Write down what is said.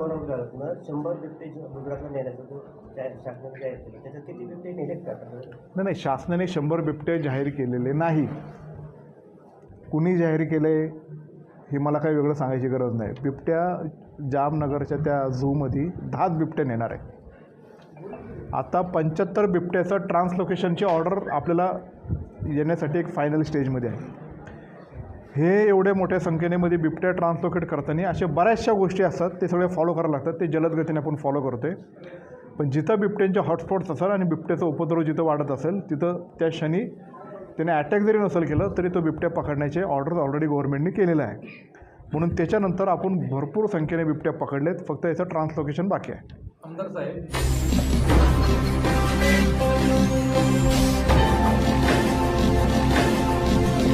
वनविभागातनं शंभर बिबटे गुजरातला नेण्याचं तो शासनाने जाहीर केलं. त्याच्यात किती बिबटे नेलेत का? नाही नाही शासनाने शंभर बिबटे जाहीर केलेले नाही. कुणी जाहीर केले हे मला काही वेगळं सांगायची गरज नाही. बिबट्या जामनगरच्या त्या झूमध्ये दहाच बिबट्या नेणार आहे आता पंच्याहत्तर बिबट्याचं ट्रान्सलोकेशनची ऑर्डर आपल्याला येण्यासाठी एक फायनल स्टेजमध्ये आहे. हे एवढ्या मोठ्या संख्येनेमध्ये बिबट्या ट्रान्सलोकेट करताना अशा बऱ्याचशा गोष्टी असतात ते सगळे फॉलो करायला लागतात ते जलद गतीने आपण फॉलो करतो आहे पण जिथं बिबट्यांचे हॉटस्पॉट्स असेल आणि बिबट्याचा उपद्रव जिथं वाढत असेल तिथं त्या क्षणी त्याने अटॅक जरी नसेल केलं तरी तो बिबट्या पकडण्याचे ऑर्डर ऑलरेडी गव्हर्नमेंटने केलेलं आहे म्हणून त्याच्यानंतर आपण भरपूर संख्येने बिबट्या पकडलेत फक्त याचं ट्रान्सलोकेशन बाकी आहे. आमदार साहेब.